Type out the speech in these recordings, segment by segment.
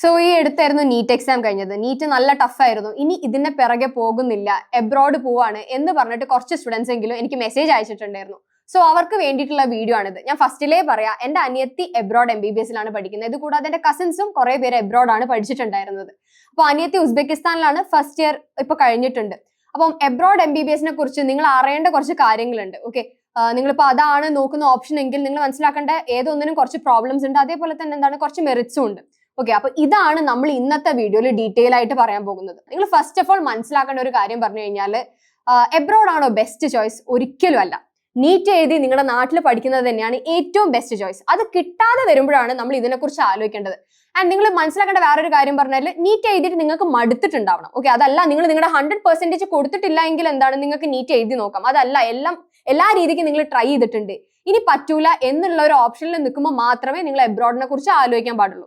So ഈ എടുത്തായിരുന്നു NEET exam കഴിഞ്ഞത്. നീറ്റ് നല്ല ടഫായിരുന്നു ഇനി ഇതിന്റെ പിറകെ പോകുന്നില്ല. എബ്രോഡ് പോവാണ് എന്ന് പറഞ്ഞിട്ട് കുറച്ച് സ്റ്റുഡൻസ് എങ്കിലും എനിക്ക് മെസ്സേജ് അയച്ചിട്ടുണ്ടായിരുന്നു. സോ അവർക്ക് വേണ്ടിയിട്ടുള്ള വീഡിയോ ആണിത്. ഞാൻ ഫസ്റ്റിലേ പറയാം എന്റെ അനിയത്തി എബ്രോഡ് എം ബി ബി എസിലാണ് പഠിക്കുന്നത്. ഇത് കൂടാതെ എന്റെ കസിൻസും കുറെ പേര് എബ്രോഡ് ആണ് പഠിച്ചിട്ടുണ്ടായിരുന്നത്. അപ്പൊ അനിയത്തി ഉസ്ബെക്കിസ്ഥാനിലാണ് ഫസ്റ്റ് ഇയർ ഇപ്പൊ കഴിഞ്ഞിട്ടുണ്ട്. അപ്പം എബ്രോഡ് എം ബി ബി എസിനെ കുറിച്ച് നിങ്ങൾ അറിയേണ്ട കുറച്ച് കാര്യങ്ങളുണ്ട്. ഓക്കെ നിങ്ങളിപ്പോൾ അതാണ് നോക്കുന്ന ഓപ്ഷൻ എങ്കിൽ നിങ്ങൾ മനസ്സിലാക്കേണ്ട ഏതൊന്നിനും കുറച്ച് പ്രോബ്ലംസ് ഉണ്ട്. അതേപോലെ തന്നെ എന്താണ്? കുറച്ച് മെറിറ്റ്സും ഉണ്ട്. ഓക്കെ അപ്പൊ ഇതാണ് നമ്മൾ ഇന്നത്തെ വീഡിയോയിൽ ഡീറ്റെയിൽ ആയിട്ട് പറയാൻ പോകുന്നത്. നിങ്ങൾ ഫസ്റ്റ് ഓഫ് ഓൾ മനസ്സിലാക്കേണ്ട ഒരു കാര്യം പറഞ്ഞു കഴിഞ്ഞാൽ എബ്രോഡ് ആണോ ബെസ്റ്റ് ചോയ്സ് ഒരിക്കലും അല്ല. നീറ്റ് എഴുതി നിങ്ങളുടെ നാട്ടിൽ പഠിക്കുന്നത് തന്നെയാണ് ഏറ്റവും ബെസ്റ്റ് ചോയ്സ് അത് കിട്ടാതെ വരുമ്പോഴാണ് നമ്മൾ ഇതിനെക്കുറിച്ച് ആലോചിക്കേണ്ടത്. ആൻഡ് നിങ്ങൾ മനസ്സിലാക്കേണ്ട വേറൊരു കാര്യം പറഞ്ഞാൽ നീറ്റ് എഴുതിയിട്ട് നിങ്ങൾക്ക് മടുത്തിട്ടുണ്ടാവണം. ഓക്കെ അതല്ല നിങ്ങൾ നിങ്ങളുടെ ഹൺഡ്രഡ് പെർസെന്റേജ് കൊടുത്തിട്ടില്ല എങ്കിൽ എന്താണ്? നിങ്ങൾക്ക് നീറ്റ് എഴുതി നോക്കാം. അതല്ല എല്ലാം എല്ലാ രീതിക്കും നിങ്ങൾ ട്രൈ ചെയ്തിട്ടുണ്ട്. ഇനി പറ്റൂല എന്നുള്ള ഒരു ഓപ്ഷനിൽ നിൽക്കുമ്പോൾ മാത്രമേ നിങ്ങൾ എബ്രോഡിനെ കുറിച്ച് ആലോചിക്കാൻ പാടുള്ളൂ.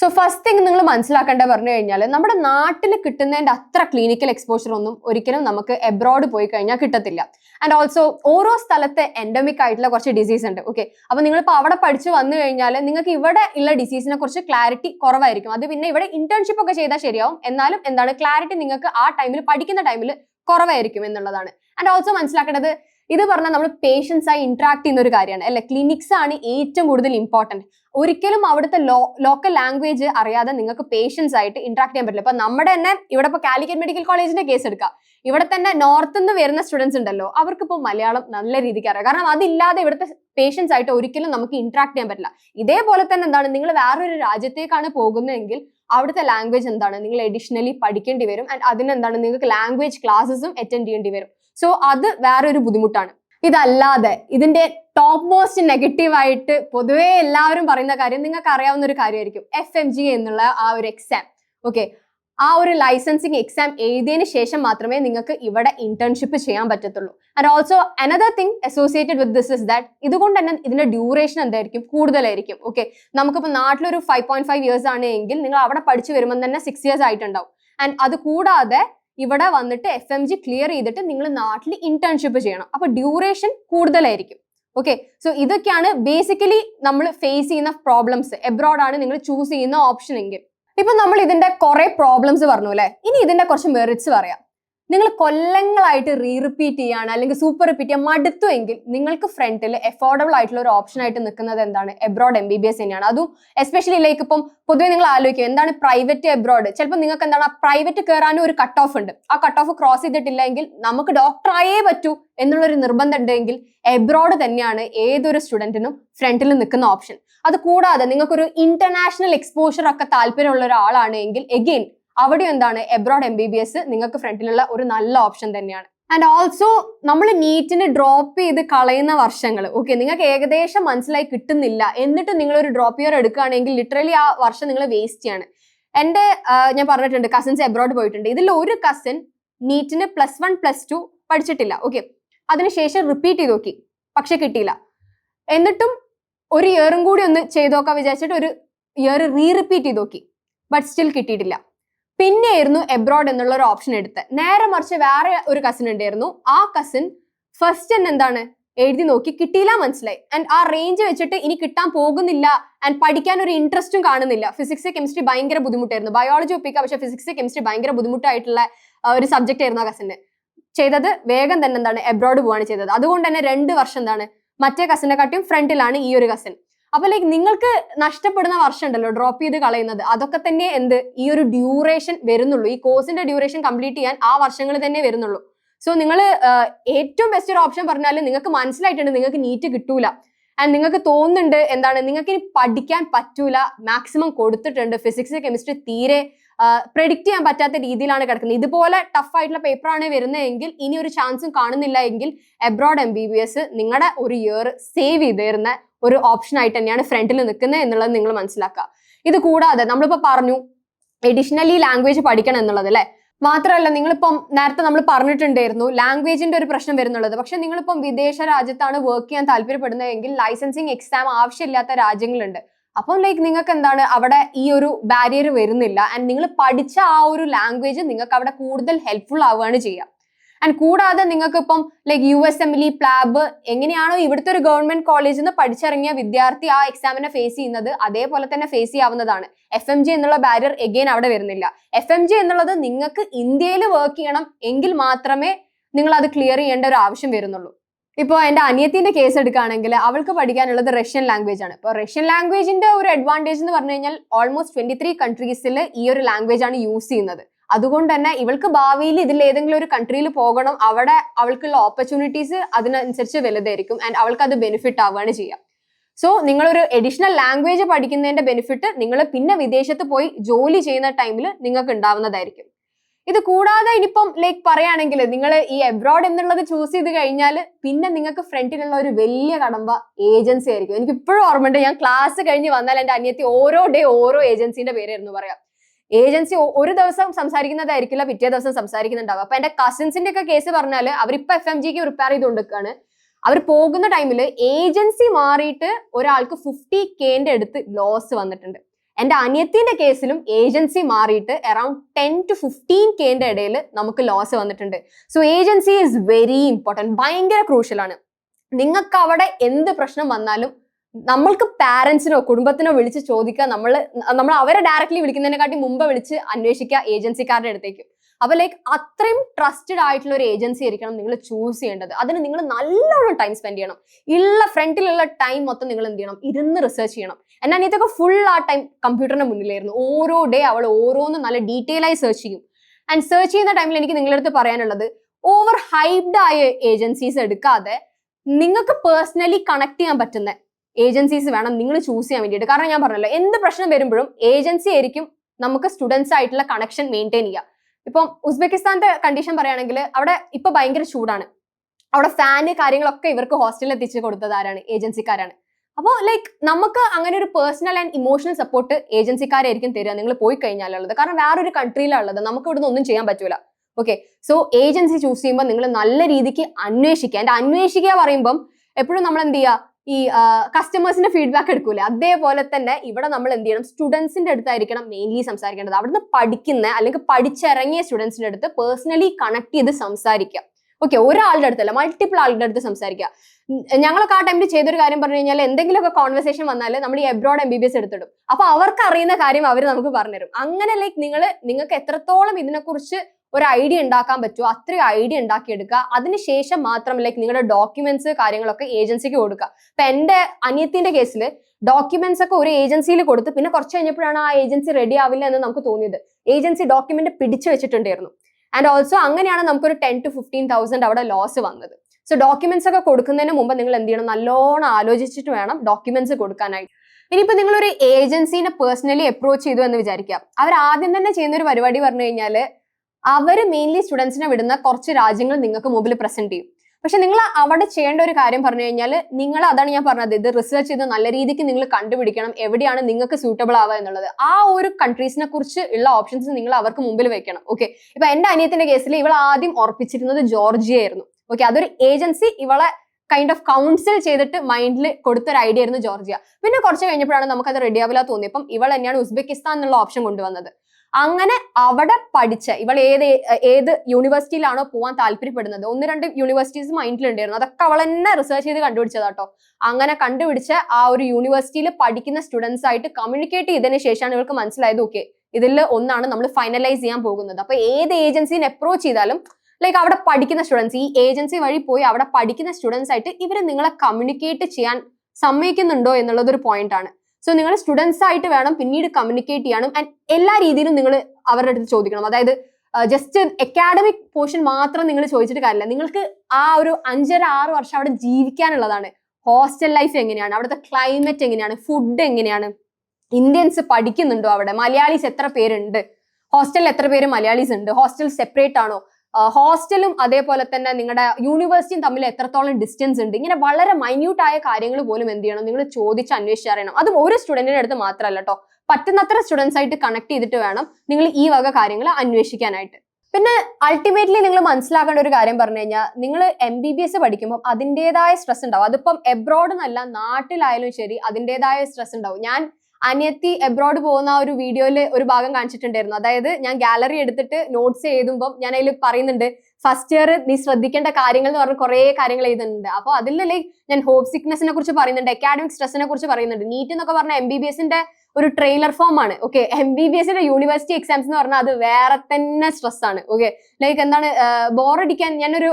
സോ ഫസ്റ്റ് തിങ് നിങ്ങൾ മനസ്സിലാക്കേണ്ട പറഞ്ഞു കഴിഞ്ഞാൽ നമ്മുടെ നാട്ടിൽ കിട്ടുന്നതിന്റെ അത്ര ക്ലിനിക്കൽ എക്സ്പോഷർ ഒന്നും ഒരിക്കലും നമുക്ക് എബ്രോഡ് പോയി കഴിഞ്ഞാൽ കിട്ടത്തില്ല. ആൻഡ് ഓൾസോ ഓരോ സ്ഥലത്തെ എൻഡമിക് ആയിട്ടുള്ള കുറച്ച് ഡിസീസ് ഉണ്ട്. ഓക്കെ അപ്പൊ നിങ്ങളിപ്പോൾ അവിടെ പഠിച്ചു വന്നു കഴിഞ്ഞാൽ നിങ്ങൾക്ക് ഇവിടെ ഉള്ള ഡിസീസിനെ കുറിച്ച് ക്ലാരിറ്റി കുറവായിരിക്കും. അത് പിന്നെ ഇവിടെ ഇന്റേൺഷിപ്പ് ഒക്കെ ചെയ്താൽ ശരിയാവും. എന്നാലും എന്താണ് ക്ലാരിറ്റി നിങ്ങൾക്ക് ആ ടൈമിൽ പഠിക്കുന്ന ടൈമിൽ കുറവായിരിക്കും എന്നുള്ളതാണ്. ആൻഡ് ഓൾസോ മനസ്സിലാക്കേണ്ടത് ഇത് പറഞ്ഞാൽ നമ്മൾ പേഷ്യൻസ് ആയി ഇന്ററാക്ട് ചെയ്യുന്ന ഒരു കാര്യമാണ്. അല്ലെ? ക്ലിനിക്സ് ആണ് ഏറ്റവും കൂടുതൽ ഇമ്പോർട്ടന്റ് ഒരിക്കലും അവിടുത്തെ ലോ ലോക്കൽ ലാംഗ്വേജ് അറിയാതെ നിങ്ങൾക്ക് പേഷ്യൻസ് ആയിട്ട് ഇന്ററാക്ട് ചെയ്യാൻ പറ്റില്ല. ഇപ്പൊ നമ്മുടെ തന്നെ ഇവിടെ ഇപ്പൊ കാലിക്കറ്റ് മെഡിക്കൽ കോളേജിന്റെ കേസ് എടുക്കാം. ഇവിടെ തന്നെ നോർത്ത് നിന്ന് വരുന്ന സ്റ്റുഡൻസ് ഉണ്ടല്ലോ. അവർക്ക് മലയാളം നല്ല രീതിക്ക് അറിയാം. കാരണം അതില്ലാതെ ഇവിടുത്തെ പേഷ്യൻസ് ആയിട്ട് ഒരിക്കലും നമുക്ക് ഇന്ററാക്ട് ചെയ്യാൻ പറ്റില്ല. ഇതേപോലെ തന്നെ എന്താണ്? നിങ്ങൾ വേറൊരു രാജ്യത്തേക്കാണ് പോകുന്നതെങ്കിൽ അവിടുത്തെ ലാംഗ്വേജ് എന്താണ്? നിങ്ങൾ എഡീഷണലി പഠിക്കേണ്ടി വരും. ആൻഡ് അതിനെന്താണ്? നിങ്ങൾക്ക് ലാംഗ്വേജ് ക്ലാസ്സസും അറ്റൻഡ് ചെയ്യേണ്ടി വരും. സോ അത് വേറൊരു ബുദ്ധിമുട്ടാണ്. ഇതല്ലാതെ ഇതിന്റെ ടോപ്പ് മോസ്റ്റ് നെഗറ്റീവ് ആയിട്ട് പൊതുവേ എല്ലാവരും പറയുന്ന കാര്യം നിങ്ങൾക്ക് അറിയാവുന്ന ഒരു കാര്യമായിരിക്കും എഫ് എം ജി എന്നുള്ള ആ ഒരു എക്സാം ഓക്കെ ആ ഒരു ലൈസൻസിങ് എക്സാം എഴുതിയതിന് ശേഷം മാത്രമേ നിങ്ങൾക്ക് ഇവിടെ ഇന്റേൺഷിപ്പ് ചെയ്യാൻ പറ്റത്തുള്ളൂ. And also another thing associated with this is that ഇതുകൊണ്ട് തന്നെ ഇതിന്റെ ഡ്യൂറേഷൻ എന്തായിരിക്കും? കൂടുതലായിരിക്കും. ഓക്കെ നമുക്കിപ്പോൾ നാട്ടിലൊരു ഫൈവ് പോയിന്റ് ഫൈവ് ഇയേഴ്സ് ആണ് എങ്കിൽ നിങ്ങൾ അവിടെ പഠിച്ചു വരുമ്പോൾ തന്നെ സിക്സ് ഇയേഴ്സ് ആയിട്ടുണ്ടാവും. ആൻഡ് അത് കൂടാതെ ഇവിടെ വന്നിട്ട് എഫ് എം ജി ക്ലിയർ ചെയ്തിട്ട് നിങ്ങൾ നാട്ടിൽ ഇന്റേൺഷിപ്പ് ചെയ്യണം. അപ്പൊ ഡ്യൂറേഷൻ കൂടുതലായിരിക്കും. ഓക്കെ സോ ഇതൊക്കെയാണ് ബേസിക്കലി നമ്മൾ ഫേസ് ചെയ്യുന്ന പ്രോബ്ലംസ് എബ്രോഡ് ആണ് നിങ്ങൾ ചൂസ് ചെയ്യുന്ന ഓപ്ഷൻ എങ്കിൽ. ഇപ്പൊ നമ്മൾ ഇതിന്റെ കുറെ പ്രോബ്ലംസ് പറഞ്ഞു അല്ലെ? ഇനി ഇതിന്റെ കുറച്ച് മെറിറ്റ്സ് പറയാം. നിങ്ങൾ കൊല്ലങ്ങളായിട്ട് റീ റിപ്പീറ്റ് ചെയ്യാണ് അല്ലെങ്കിൽ സൂപ്പർ റിപ്പീറ്റ് ചെയ്യാൻ മടുത്തു എങ്കിൽ നിങ്ങൾക്ക് ഫ്രണ്ടിൽ എഫോർഡബിൾ ആയിട്ടുള്ള ഒരു ഓപ്ഷൻ ആയിട്ട് നിൽക്കുന്നത് എന്താണ്? Abroad M B B S തന്നെയാണ്. അതും എസ്പെഷ്യലി ലൈക്ക് ഇപ്പം പൊതുവെ നിങ്ങൾ ആലോചിക്കും എന്താണ് പ്രൈവറ്റ് എബ്രോഡ് ചിലപ്പോൾ നിങ്ങൾക്ക് എന്താണ് ആ പ്രൈവറ്റ് കയറാനും ഒരു കട്ട് ഓഫ് ഉണ്ട്. ആ കട്ട് ഓഫ് ക്രോസ് ചെയ്തിട്ടില്ലെങ്കിൽ നമുക്ക് ഡോക്ടറായേ പറ്റൂ എന്നുള്ളൊരു നിർബന്ധം ഉണ്ടെങ്കിൽ എബ്രോഡ് തന്നെയാണ് ഏതൊരു സ്റ്റുഡന്റിനും ഫ്രണ്ടിൽ നിൽക്കുന്ന ഓപ്ഷൻ അത് കൂടാതെ നിങ്ങൾക്കൊരു ഇന്റർനാഷണൽ എക്സ്പോഷർ ഒക്കെ താല്പര്യമുള്ള ഒരാളാണ് എങ്കിൽ എഗെയിൻ അവിടെ എന്താണ്? Abroad M B B S നിങ്ങൾക്ക് ഫ്രണ്ടിലുള്ള ഒരു നല്ല ഓപ്ഷൻ തന്നെയാണ്. ആൻഡ് ഓൾസോ നമ്മൾ നീറ്റിന് ഡ്രോപ്പ് ചെയ്ത് കളയുന്ന വർഷങ്ങൾ. ഓക്കെ നിങ്ങൾക്ക് ഏകദേശം മനസ്സിലായി കിട്ടുന്നില്ല. എന്നിട്ട് നിങ്ങൾ ഒരു ഡ്രോപ്പ് ഇയർ എടുക്കുകയാണെങ്കിൽ ലിറ്ററലി ആ വർഷം നിങ്ങൾ വേസ്റ്റ് ചെയ്യാണ്. എന്റെ ഞാൻ പറഞ്ഞിട്ടുണ്ട് കസിൻസ് എബ്രോഡ് പോയിട്ടുണ്ട്. ഇതിൽ ഒരു കസിൻ നീറ്റിന് പ്ലസ് വൺ പ്ലസ് ടു പഠിച്ചിട്ടില്ല. ഓക്കെ അതിനുശേഷം റിപ്പീറ്റ് ചെയ്ത് നോക്കി. പക്ഷെ കിട്ടിയില്ല. എന്നിട്ടും ഒരു ഇയറും കൂടി ഒന്ന് ചെയ്ത് നോക്കാൻ വിചാരിച്ചിട്ട് ഒരു ഇയർ റീ റിപ്പീറ്റ് ചെയ്ത് നോക്കി. ബട്ട് സ്റ്റിൽ കിട്ടിയിട്ടില്ല. പിന്നെയായിരുന്നു എബ്രോഡ് എന്നുള്ള ഒരു ഓപ്ഷൻ എടുത്ത് നേരെ മറിച്ച് വേറെ ഒരു കസിൻ ഉണ്ടായിരുന്നു. ആ കസിൻ ഫസ്റ്റ് തന്നെ എന്താണ്? എഴുതി നോക്കി. കിട്ടിയില്ല മനസ്സിലായി. ആൻഡ് ആ റേഞ്ച് വെച്ചിട്ട് ഇനി കിട്ടാൻ പോകുന്നില്ല. ആൻഡ് പഠിക്കാൻ ഒരു ഇൻട്രസ്റ്റും കാണുന്നില്ല. ഫിസിക്സ് കെമിസ്ട്രി ഭയങ്കര ബുദ്ധിമുട്ടായിരുന്നു. ബയോളജി ഒപ്പിക്കുക പക്ഷെ ഫിസിക്സ് കെമിസ്ട്രി ഭയങ്കര ബുദ്ധിമുട്ടായിട്ടുള്ള ഒരു സബ്ജക്റ്റ് ആയിരുന്നു ആ കസിന് ചെയ്തത് വേഗം തന്നെ എന്താണ്? എബ്രോഡ് പോവാണ് ചെയ്തത്. അതുകൊണ്ട് തന്നെ രണ്ട് വർഷം എന്താണ്? മറ്റേ കസിനെ കാട്ടിയും ഫ്രണ്ടിലാണ് ഈ ഒരു കസിൻ അപ്പൊ ലൈക്ക് നിങ്ങൾക്ക് നഷ്ടപ്പെടുന്ന വർഷം ഉണ്ടല്ലോ ഡ്രോപ്പ് ചെയ്ത് കളയുന്നത്. അതൊക്കെ തന്നെ എന്ത്? ഈ ഒരു ഡ്യൂറേഷൻ വരുന്നുള്ളൂ. ഈ കോഴ്സിന്റെ ഡ്യൂറേഷൻ കംപ്ലീറ്റ് ചെയ്യാൻ ആ വർഷങ്ങൾ തന്നെ വരുന്നുള്ളൂ. സോ നിങ്ങൾ ഏറ്റവും ബെസ്റ്റ് ഒരു ഓപ്ഷൻ പറഞ്ഞാൽ നിങ്ങൾക്ക് മനസ്സിലായിട്ടുണ്ട് നിങ്ങൾക്ക് നീറ്റ് കിട്ടൂല. ആൻഡ് നിങ്ങൾക്ക് തോന്നുന്നുണ്ട് എന്താണ്? നിങ്ങൾക്ക് ഇനി പഠിക്കാൻ പറ്റൂല. മാക്സിമം കൊടുത്തിട്ടുണ്ട്. ഫിസിക്സ് കെമിസ്ട്രി തീരെ പ്രെഡിക്റ്റ് ചെയ്യാൻ പറ്റാത്ത രീതിയിലാണ് കിടക്കുന്നത്. ഇതുപോലെ ടഫ് ആയിട്ടുള്ള പേപ്പറാണ് വരുന്നതെങ്കിൽ ഇനി ഒരു ചാൻസും കാണുന്നില്ല എങ്കിൽ abroad M B B S നിങ്ങളുടെ ഒരു ഇയർ സേവ് ചെയ്ത് തരുന്ന ഒരു ഓപ്ഷൻ ആയിട്ട് തന്നെയാണ് ഫ്രണ്ടിൽ നിൽക്കുന്നത് എന്നുള്ളത് നിങ്ങൾ മനസ്സിലാക്കുക. ഇത് കൂടാതെ നമ്മളിപ്പോൾ പറഞ്ഞു എഡിഷണലി ലാംഗ്വേജ് പഠിക്കണം എന്നുള്ളത് അല്ലേ? മാത്രമല്ല നിങ്ങളിപ്പം നേരത്തെ നമ്മൾ പറഞ്ഞിട്ടുണ്ടായിരുന്നു ലാംഗ്വേജിന്റെ ഒരു പ്രശ്നം വരുന്നുള്ളത്. പക്ഷെ നിങ്ങളിപ്പം വിദേശ രാജ്യത്താണ് വർക്ക് ചെയ്യാൻ താല്പര്യപ്പെടുന്നതെങ്കിൽ ലൈസൻസിങ് എക്സാം ആവശ്യമില്ലാത്ത രാജ്യങ്ങളുണ്ട്. അപ്പം ലൈക്ക് നിങ്ങൾക്ക് എന്താണ് അവിടെ ഈ ഒരു ബാരിയർ വരുന്നില്ല. ആൻഡ് നിങ്ങൾ പഠിച്ച ആ ഒരു ലാംഗ്വേജ് നിങ്ങൾക്ക് അവിടെ കൂടുതൽ ഹെൽപ്ഫുൾ ആവുകയാണ് ചെയ്യുക. ആൻഡ് കൂടാതെ നിങ്ങൾക്ക് ഇപ്പം like U S M L PLAB എങ്ങനെയാണോ ഇവിടുത്തെ ഒരു ഗവൺമെന്റ് കോളേജിൽ നിന്ന് പഠിച്ചിറങ്ങിയ വിദ്യാർത്ഥി ആ എക്സാമിനെ ഫേസ് ചെയ്യുന്നത് അതേപോലെ തന്നെ ഫേസ് ചെയ്യാവുന്നതാണ്. എഫ് എം ജി എന്നുള്ള ബാരിയർ എഗെയിൻ അവിടെ വരുന്നില്ല. എഫ് എം ജി എന്നുള്ളത് നിങ്ങൾക്ക് ഇന്ത്യയിൽ വർക്ക് ചെയ്യണം എങ്കിൽ മാത്രമേ നിങ്ങൾ അത് ക്ലിയർ ചെയ്യേണ്ട ഒരു ആവശ്യം വരുന്നുള്ളൂ. ഇപ്പോൾ എന്റെ അനിയത്തിന്റെ കേസ് എടുക്കുകയാണെങ്കിൽ അവൾക്ക് പഠിക്കാനുള്ളത് റഷ്യൻ ലാംഗ്വേജ് ആണ്. ഇപ്പോൾ റഷ്യൻ ലാംഗ്വേജിന്റെ ഒരു അഡ്വാന്റേജ് എന്ന് പറഞ്ഞു കഴിഞ്ഞാൽ ഓൾമോസ്റ്റ് ട്വന്റി ത്രീ കൺട്രീസിൽ ഈ ഒരു ലാംഗ്വേജ് ആണ് യൂസ് ചെയ്യുന്നത്. അതുകൊണ്ട് തന്നെ ഇവൾക്ക് ഭാവിയിൽ ഇതിൽ ഏതെങ്കിലും ഒരു കൺട്രിയിൽ പോകണം അവിടെ അവൾക്കുള്ള ഓപ്പർച്യൂണിറ്റീസ് അതിനനുസരിച്ച് വലുതായിരിക്കും ആൻഡ് അവൾക്ക് അത് ബെനിഫിറ്റ് ആവുകയാണ് ചെയ്യുക സോ നിങ്ങളൊരു എഡിഷണൽ ലാംഗ്വേജ് പഠിക്കുന്നതിന്റെ ബെനിഫിറ്റ് നിങ്ങൾ പിന്നെ വിദേശത്ത് പോയി ജോലി ചെയ്യുന്ന ടൈമിൽ നിങ്ങൾക്ക് ഉണ്ടാവുന്നതായിരിക്കും. ഇത് കൂടാതെ ഇനിയിപ്പം ലൈക്ക് പറയുകയാണെങ്കിൽ നിങ്ങൾ ഈ എബ്രോഡ് എന്നുള്ളത് ചൂസ് ചെയ്ത് കഴിഞ്ഞാൽ പിന്നെ നിങ്ങൾക്ക് ഫ്രണ്ടിലുള്ള ഒരു വലിയ കടമ്പ ഏജൻസി ആയിരിക്കും. എനിക്ക് ഇപ്പോഴും ഓർമ്മയുണ്ട് ഞാൻ ക്ലാസ് കഴിഞ്ഞ് വന്നാൽ എന്റെ അനിയത്തി ഓരോ ഡേ ഓരോ ഏജൻസിന്റെ പേരായിരുന്നു പറയാം. ഏജൻസി ഒരു ദിവസം സംസാരിക്കുന്നതായിരിക്കില്ല പിറ്റേ ദിവസം സംസാരിക്കുന്നുണ്ടാവുക. അപ്പൊ എന്റെ കസിൻസിന്റെ ഒക്കെ കേസ് പറഞ്ഞാൽ അവരിപ്പോ എഫ് എം ജിക്ക് റിപ്പയർ ചെയ്ത് കൊടുക്കുകയാണ് അവർ പോകുന്ന ടൈമിൽ ഏജൻസി മാറിയിട്ട് ഒരാൾക്ക് ഫിഫ്റ്റി കെന്റെ അടുത്ത് ലോസ് വന്നിട്ടുണ്ട്. എന്റെ അനിയത്തിന്റെ കേസിലും ഏജൻസി മാറിയിട്ട് അറൌണ്ട് ടെൻ ടു ഫിഫ്റ്റീൻ കെന്റെ ഇടയിൽ നമുക്ക് ലോസ് വന്നിട്ടുണ്ട്. So agency is very important ഭയങ്കര ക്രൂഷ്യൽ ആണ്. നിങ്ങൾക്ക് അവിടെ എന്ത് പ്രശ്നം വന്നാലും നമ്മൾക്ക് പാരന്റ്സിനോ കുടുംബത്തിനോ വിളിച്ച് ചോദിക്കുക നമ്മൾ നമ്മൾ അവരെ ഡയറക്റ്റ്ലി വിളിക്കുന്നതിനെക്കാട്ടി മുമ്പ് വിളിച്ച് അന്വേഷിക്കുക ഏജൻസിക്കാരുടെ അടുത്തേക്ക്. അപ്പൊ ലൈക്ക് അത്രയും ട്രസ്റ്റഡ് ആയിട്ടുള്ള ഒരു ഏജൻസി ആയിരിക്കണം നിങ്ങൾ ചൂസ് ചെയ്യേണ്ടത്. അതിന് നിങ്ങൾ നല്ലോണം ടൈം സ്പെൻഡ് ചെയ്യണം. ഉള്ള ഫ്രണ്ടിലുള്ള ടൈം മൊത്തം നിങ്ങൾ എന്ത് ചെയ്യണം? ഇരുന്ന് റിസർച്ച് ചെയ്യണം. എന്നാൽ അനിയത്തൊക്കെ ഫുൾ ആ ടൈം കമ്പ്യൂട്ടറിന്റെ മുന്നിലായിരുന്നു. ഓരോ ഡേ അവൾ ഓരോന്ന് നല്ല ഡീറ്റെയിൽ ആയി സെർച്ച് ചെയ്യും. ആൻഡ് സെർച്ച് ചെയ്യുന്ന ടൈമിൽ എനിക്ക് നിങ്ങളുടെ അടുത്ത് പറയാനുള്ളത് ഓവർ ഹൈപ്ഡ് ആയ ഏജൻസീസ് എടുക്കാതെ നിങ്ങൾക്ക് പേഴ്സണലി കണക്ട് ചെയ്യാൻ പറ്റുന്ന ഏജൻസീസ് വേണം നിങ്ങൾ ചൂസ് ചെയ്യാൻ വേണ്ടിയിട്ട്. കാരണം ഞാൻ പറഞ്ഞല്ലോ എന്ത് പ്രശ്നം വരുമ്പോഴും ഏജൻസി ആയിരിക്കും നമുക്ക് സ്റ്റുഡൻസ് ആയിട്ടുള്ള കണക്ഷൻ മെയിന്റെയിൻ ചെയ്യുക. ഇപ്പം ഉസ്ബെക്കിസ്ഥാന്റെ കണ്ടീഷൻ പറയുകയാണെങ്കിൽ അവിടെ ഇപ്പൊ ഭയങ്കര ചൂടാണ്. അവിടെ ഫാന് കാര്യങ്ങളൊക്കെ ഇവർക്ക് ഹോസ്റ്റലിൽ എത്തിച്ചു കൊടുത്തത് ആരാണ്? ഏജൻസിക്കാരാണ് അപ്പോൾ ലൈക്ക് നമുക്ക് അങ്ങനെ ഒരു പേഴ്സണൽ ആൻഡ് ഇമോഷണൽ സപ്പോർട്ട് ഏജൻസിക്കാരായിരിക്കും തരിക. നിങ്ങൾ പോയി കഴിഞ്ഞാലുള്ളത് കാരണം വേറൊരു കൺട്രിയിലുള്ളത് നമുക്ക് ഇവിടുന്ന് ഒന്നും ചെയ്യാൻ പറ്റൂല. ഓക്കെ സോ ഏജൻസി ചൂസ് ചെയ്യുമ്പോൾ നിങ്ങൾ നല്ല രീതിക്ക് അന്വേഷിക്കുക. എന്റെ അന്വേഷിക്കുക പറയുമ്പം എപ്പോഴും നമ്മൾ എന്ത് ചെയ്യുക? ഈ കസ്റ്റമേഴ്സിന്റെ ഫീഡ്ബാക്ക് എടുക്കൂലേ? അതേപോലെ തന്നെ ഇവിടെ നമ്മൾ എന്ത് ചെയ്യണം? സ്റ്റുഡൻസിന്റെ അടുത്തായിരിക്കണം മെയിൻലി സംസാരിക്കേണ്ടത്. അവിടുന്ന് പഠിക്കുന്ന അല്ലെങ്കിൽ പഠിച്ചിറങ്ങിയ സ്റ്റുഡൻസിന്റെ അടുത്ത് പേഴ്സണലി കണക്ട് ചെയ്ത് സംസാരിക്കുക ഓക്കെ ഒരാളുടെ അടുത്തല്ല മൾട്ടിപ്പിൾ ആളുടെ അടുത്ത് സംസാരിക്കുക ഞങ്ങളൊക്കെ ആ ടൈമിൽ ചെയ്തൊരു കാര്യം പറഞ്ഞു കഴിഞ്ഞാൽ എന്തെങ്കിലുമൊക്കെ കോൺവെർസേഷൻ വന്നാൽ നമ്മൾ ഈ abroad M B B S എടുത്തിടും. അപ്പൊ അവർക്ക് അറിയുന്ന കാര്യം അവർ നമുക്ക് പറഞ്ഞുതരും. അങ്ങനെ ലൈക്ക് നിങ്ങൾ നിങ്ങൾക്ക് എത്രത്തോളം ഇതിനെക്കുറിച്ച് ഒരു ഐഡിയ ഉണ്ടാക്കാൻ പറ്റുമോ അത്രയും ഐഡിയ ഉണ്ടാക്കിയെടുക്കുക. അതിനുശേഷം മാത്രം ലൈക്ക് നിങ്ങളുടെ ഡോക്യുമെന്റ്സ് കാര്യങ്ങളൊക്കെ ഏജൻസിക്ക് കൊടുക്കുക. ഇപ്പൊ എന്റെ അനിയത്തിന്റെ കേസിൽ ഡോക്യുമെന്റ്സ് ഒക്കെ ഒരു ഏജൻസിയിൽ കൊടുത്ത് പിന്നെ കുറച്ച് കഴിഞ്ഞപ്പോഴാണ് ആ ഏജൻസി റെഡി ആവില്ല എന്ന് നമുക്ക് തോന്നിയത്. ഏജൻസി ഡോക്യുമെന്റ് പിടിച്ചു വെച്ചിട്ടുണ്ടായിരുന്നു. ആൻഡ് ഓൾസോ അങ്ങനെയാണ് നമുക്കൊരു ടെൻ ടു ഫിഫ്റ്റീൻ തൗസൻഡ് അവിടെ ലോസ് വന്നത്. സോ ഡോക്യുമെന്റ്സ് ഒക്കെ കൊടുക്കുന്നതിന് മുമ്പ് നിങ്ങൾ എന്ത് ചെയ്യണം? നല്ലോണം ആലോചിച്ചിട്ട് വേണം ഡോക്യുമെന്റ്സ് കൊടുക്കാനായിട്ട്. ഇനിയിപ്പോൾ നിങ്ങൾ ഒരു ഏജൻസിനെ പേഴ്സണലി അപ്രോച്ച് ചെയ്തു എന്ന് വിചാരിക്കുക. അവർ ആദ്യം തന്നെ ചെയ്യുന്ന ഒരു പരിപാടി പറഞ്ഞു കഴിഞ്ഞാൽ അവർ മെയിൻലി സ്റ്റുഡൻസിനെ വിടുന്ന കുറച്ച് രാജ്യങ്ങൾ നിങ്ങൾക്ക് മുമ്പിൽ പ്രസന്റ് ചെയ്യും. പക്ഷെ നിങ്ങൾ അവിടെ ചെയ്യേണ്ട ഒരു കാര്യം പറഞ്ഞു കഴിഞ്ഞാൽ നിങ്ങൾ അതാണ് ഞാൻ പറഞ്ഞത് ഇത് റിസർച്ച് ചെയ്ത് നല്ല രീതിക്ക് നിങ്ങൾ കണ്ടുപിടിക്കണം എവിടെയാണ് നിങ്ങൾക്ക് സൂട്ടബിൾ ആവുക എന്നുള്ളത്. ആ ഒരു കൺട്രീസിനെ കുറിച്ച് ഉള്ള ഓപ്ഷൻസ് നിങ്ങൾ അവർക്ക് മുമ്പിൽ വെക്കണം. ഓക്കെ ഇപ്പൊ എന്റെ അനിയത്തിന്റെ കേസിൽ ഇവൾ ആദ്യം ഉറപ്പിച്ചിരുന്നത് ജോർജിയ ആയിരുന്നു. ഓക്കെ അതൊരു ഏജൻസി ഇവളെ കൈൻഡ് ഓഫ് കൗൺസിൽ ചെയ്തിട്ട് മൈൻഡിൽ കൊടുത്തൊരു ഐഡിയ ആയിരുന്നു ജോർജിയ. പിന്നെ കുറച്ച് കഴിഞ്ഞപ്പോഴാണ് നമുക്കത് റെഡി ആവില്ല തോന്നിയപ്പം ഇവൾ തന്നെയാണ് ഉസ്ബെക്കിസ്ഥാൻ എന്നുള്ള ഓപ്ഷൻ കൊണ്ടുവന്നത്. അങ്ങനെ അവിടെ പഠിച്ച ഇവൾ ഏത് ഏത് യൂണിവേഴ്സിറ്റിയിലാണോ പോകാൻ താല്പര്യപ്പെടുന്നത്? ഒന്ന് രണ്ട് യൂണിവേഴ്സിറ്റീസ് മൈൻഡിലുണ്ടായിരുന്നു അതൊക്കെ അവൾ തന്നെ റിസർച്ച് ചെയ്ത് കണ്ടുപിടിച്ചതാട്ടോ അങ്ങനെ കണ്ടുപിടിച്ച ആ ഒരു യൂണിവേഴ്സിറ്റിയിൽ പഠിക്കുന്ന സ്റ്റുഡൻസ് ആയിട്ട് കമ്മ്യൂണിക്കേറ്റ് ചെയ്തതിന് ശേഷമാണ് ഇവർക്ക് മനസ്സിലായത് ഓക്കെ ഇതിൽ ഒന്നാണ് നമ്മൾ ഫൈനലൈസ് ചെയ്യാൻ പോകുന്നത്. അപ്പൊ ഏത് ഏജൻസിനെ അപ്രോച്ച് ചെയ്താലും ലൈക്ക് അവിടെ പഠിക്കുന്ന സ്റ്റുഡൻസ് ഈ ഏജൻസി വഴി പോയി അവിടെ പഠിക്കുന്ന സ്റ്റുഡൻസ് ആയിട്ട് ഇവർ നിങ്ങളെ കമ്മ്യൂണിക്കേറ്റ് ചെയ്യാൻ സമ്മതിക്കുന്നുണ്ടോ എന്നുള്ളത് ഒരു പോയിന്റ് ആണ്. സോ നിങ്ങൾ സ്റ്റുഡൻസ് ആയിട്ട് വേണം പിന്നീട് കമ്മ്യൂണിക്കേറ്റ് ചെയ്യണം ആൻഡ് എല്ലാ രീതിയിലും നിങ്ങൾ അവരുടെ അടുത്ത് ചോദിക്കണം. അതായത് ജസ്റ്റ് അക്കാഡമിക് പോർഷൻ മാത്രം നിങ്ങൾ ചോദിച്ചിട്ട് കാര്യമില്ല. നിങ്ങൾക്ക് ആ ഒരു അഞ്ചര ആറ് വർഷം അവിടെ ജീവിക്കാനുള്ളതാണ്. ഹോസ്റ്റൽ ലൈഫ് എങ്ങനെയാണ്? അവിടുത്തെ ക്ലൈമറ്റ് എങ്ങനെയാണ്? ഫുഡ് എങ്ങനെയാണ്? ഇന്ത്യൻസ് പഠിക്കുന്നുണ്ടോ അവിടെ? മലയാളീസ് എത്ര പേരുണ്ട്? ഹോസ്റ്റലിൽ എത്ര പേര് മലയാളീസ് ഉണ്ട്? ഹോസ്റ്റൽ സെപ്പറേറ്റ് ആണോ? ഹോസ്റ്റലും അതേപോലെ തന്നെ നിങ്ങളുടെ യൂണിവേഴ്സിറ്റിയും തമ്മിൽ എത്രത്തോളം ഡിസ്റ്റൻസ് ഉണ്ട്? ഇങ്ങനെ വളരെ മൈന്യൂട്ട് ആയ കാര്യങ്ങൾ പോലും എന്ത് ചെയ്യണം? നിങ്ങൾ ചോദിച്ച് അന്വേഷിച്ചറിയണം അതും ഒരു സ്റ്റുഡന്റിന്റെ അടുത്ത് മാത്രമല്ല കേട്ടോ പറ്റുന്നത്ര സ്റ്റുഡൻസ് ആയിട്ട് കണക്ട് ചെയ്തിട്ട് വേണം നിങ്ങൾ ഈ വക കാര്യങ്ങൾ അന്വേഷിക്കാനായിട്ട്. പിന്നെ അൾട്ടിമേറ്റ്ലി നിങ്ങൾ മനസ്സിലാക്കേണ്ട ഒരു കാര്യം പറഞ്ഞു കഴിഞ്ഞാൽ നിങ്ങൾ എം ബി ബി എസ് പഠിക്കുമ്പോൾ അതിന്റെതായ സ്ട്രെസ് ഉണ്ടാവും. അതിപ്പം എബ്രോഡ് എന്നല്ല നാട്ടിലായാലും ശരി അതിന്റെതായ സ്ട്രെസ് ഉണ്ടാവും. ഞാൻ അനിയത്തി എബ്രോഡ് പോകുന്ന ആ ഒരു വീഡിയോയിൽ ഒരു ഭാഗം കാണിച്ചിട്ടുണ്ടായിരുന്നു. അതായത് ഞാൻ ഗാലറി എടുത്തിട്ട് നോട്ട്സ് എഴുതുമ്പോൾ ഞാൻ അതിൽ പറയുന്നുണ്ട് ഫസ്റ്റ് ഇയർ നീ ശ്രദ്ധിക്കേണ്ട കാര്യങ്ങൾ എന്ന് പറഞ്ഞ കുറേ കാര്യങ്ങൾ എഴുതുന്നുണ്ട്. അപ്പോൾ അതിൽ ലൈക്ക് ഞാൻ ഹോപ്പ് സിക്നെസിനെ കുറിച്ച് പറയുന്നുണ്ട് അക്കാഡമിക് സ്ട്രെസ്സിനെ കുറിച്ച് പറയുന്നുണ്ട്. നീറ്റ് എന്നൊക്കെ പറഞ്ഞ എം ബി ബി എസിന്റെ ഒരു ട്രെയിലർ ഫോം ആണ് ഓക്കെ എം ബി ബി എസിന്റെ യൂണിവേഴ്സിറ്റി എക്സാംസ് എന്ന് പറഞ്ഞാൽ അത് വേറെ തന്നെ സ്ട്രെസ് ആണ് ഓക്കെ ലൈക്ക് എന്താണ് ബോറടിക്കാൻ ഞാനൊരു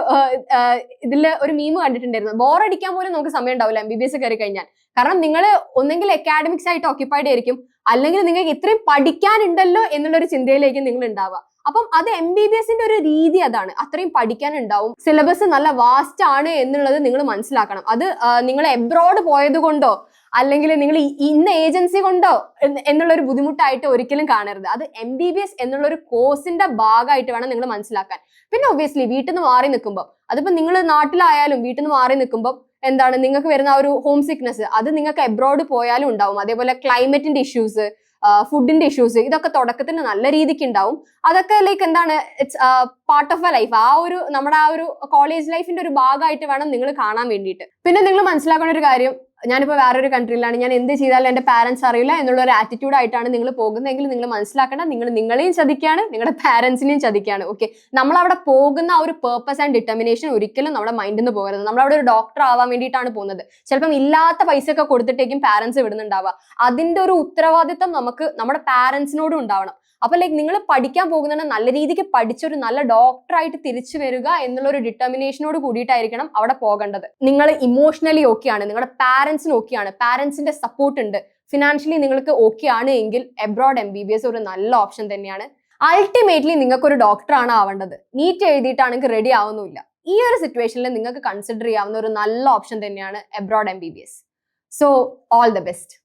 ഇതിൽ ഒരു മീം കണ്ടിട്ടുണ്ടായിരുന്നു. ബോറടിക്കാൻ പോലും നമുക്ക് സമയം ഉണ്ടാവില്ല എം ബി ബി എസ് കയറി കഴിഞ്ഞാൽ. കാരണം നിങ്ങൾ ഒന്നെങ്കിൽ അക്കാഡമിക്സ് ആയിട്ട് ഓക്യുപ്പൈഡ് ആയിരിക്കും അല്ലെങ്കിൽ നിങ്ങൾക്ക് ഇത്രയും പഠിക്കാനുണ്ടല്ലോ എന്നുള്ള ഒരു ചിന്തയിലേക്ക് നിങ്ങൾ ഉണ്ടാവുക. അപ്പം അത് എം ബി ബി എസിന്റെ ഒരു രീതി അതാണ്. അത്രയും പഠിക്കാനുണ്ടാവും. സിലബസ് നല്ല വാസ്റ്റ് ആണ് എന്നുള്ളത് നിങ്ങൾ മനസ്സിലാക്കണം. അത് നിങ്ങൾ എബ്രോഡ് പോയത് കൊണ്ടോ അല്ലെങ്കിൽ നിങ്ങൾ ഇന്ന ഏജൻസി കൊണ്ടോ എന്ന് എന്നുള്ള ഒരു ബുദ്ധിമുട്ടായിട്ട് ഒരിക്കലും കാണരുത്. അത് എം ബി ബി എസ് എന്നുള്ള ഒരു കോഴ്സിന്റെ ഭാഗമായിട്ട് വേണം നിങ്ങൾ മനസ്സിലാക്കാൻ. പിന്നെ ഒബ്വിയസ്ലി വീട്ടിൽ നിന്ന് മാറി നിൽക്കുമ്പോൾ അതിപ്പോൾ നിങ്ങൾ നാട്ടിലായാലും വീട്ടിൽ നിന്ന് മാറി നിൽക്കുമ്പോൾ എന്താണ് നിങ്ങൾക്ക് വരുന്ന ഒരു ഹോം സിക്നസ് അത് നിങ്ങൾക്ക് എബ്രോഡ് പോയാലും ഉണ്ടാവും. അതേപോലെ ക്ലൈമറ്റിന്റെ ഇഷ്യൂസ് ഫുഡിന്റെ ഇഷ്യൂസ് ഇതൊക്കെ തുടക്കത്തിന് നല്ല രീതിക്ക് ഉണ്ടാവും. അതൊക്കെ ലൈക്ക് എന്താണ് it's part of a life ആ ഒരു നമ്മുടെ ആ ഒരു കോളേജ് ലൈഫിന്റെ ഒരു ഭാഗമായിട്ട് വേണം നിങ്ങൾ കാണാൻ വേണ്ടിയിട്ട്. പിന്നെ നിങ്ങൾ മനസ്സിലാക്കേണ്ട ഒരു കാര്യം ഞാനിപ്പോൾ വേറൊരു കൺട്രിയിലാണ്. ഞാൻ എന്ത് ചെയ്താലും എന്റെ പാരന്റ്സ് അറിയില്ല എന്നുള്ള ഒരു ആറ്റിറ്റ്യൂഡ് ആയിട്ടാണ് നിങ്ങൾ പോകുന്നതെങ്കിൽ നിങ്ങൾ മനസ്സിലാക്കണം നിങ്ങൾ നിങ്ങളെയും ചതിക്കുകയാണ് നിങ്ങളുടെ പാരന്റ്സിനെയും ചതിക്കുകയാണ്. ഓക്കെ നമ്മൾ അവിടെ പോകുന്ന ആ ഒരു പേർപ്പസ് ആൻഡ് ഡിറ്റർമിനേഷൻ ഒരിക്കലും നമ്മുടെ മൈൻഡിൽ നിന്ന് പോകരുത്. നമ്മൾ അവിടെ ഒരു ഡോക്ടർ ആവാൻ വേണ്ടിയിട്ടാണ് പോകുന്നത്. ചിലപ്പം ഇല്ലാത്ത പൈസ ഒക്കെ കൊടുത്തിട്ടേക്കും പാരന്റ്സ് വിടുന്നുണ്ടാവുക. അതിന്റെ ഒരു ഉത്തരവാദിത്തം നമുക്ക് നമ്മുടെ പാരന്റ്സിനോടും ഉണ്ടാവണം. അപ്പൊ ലൈക്ക് നിങ്ങൾ പഠിക്കാൻ പോകുന്നത് നല്ല രീതിക്ക് പഠിച്ചൊരു നല്ല ഡോക്ടറായിട്ട് തിരിച്ചു വരിക എന്നുള്ള ഒരു ഡിറ്റർമിനേഷനോട് കൂടിയിട്ടായിരിക്കണം അവിടെ പോകേണ്ടത്. നിങ്ങൾ ഇമോഷണലി ഓക്കെയാണ് നിങ്ങളുടെ പാരന്റ്സിന് ഓക്കെയാണ് പാരന്റ്സിന്റെ സപ്പോർട്ട് ഉണ്ട്. ഫിനാൻഷ്യലി നിങ്ങൾക്ക് ഓക്കെ ആണ് എങ്കിൽ abroad M B B S ഒരു നല്ല ഓപ്ഷൻ തന്നെയാണ്. അൾട്ടിമേറ്റ്ലി നിങ്ങൾക്ക് ഒരു ഡോക്ടറാണ് ആവേണ്ടത്. നീറ്റ് എഴുതിയിട്ടാണെങ്കിൽ റെഡി ആവുന്നില്ല ഈ ഒരു സിറ്റുവേഷനിൽ നിങ്ങൾക്ക് കൺസിഡർ ചെയ്യാവുന്ന ഒരു നല്ല ഓപ്ഷൻ തന്നെയാണ് abroad M B B S so all the best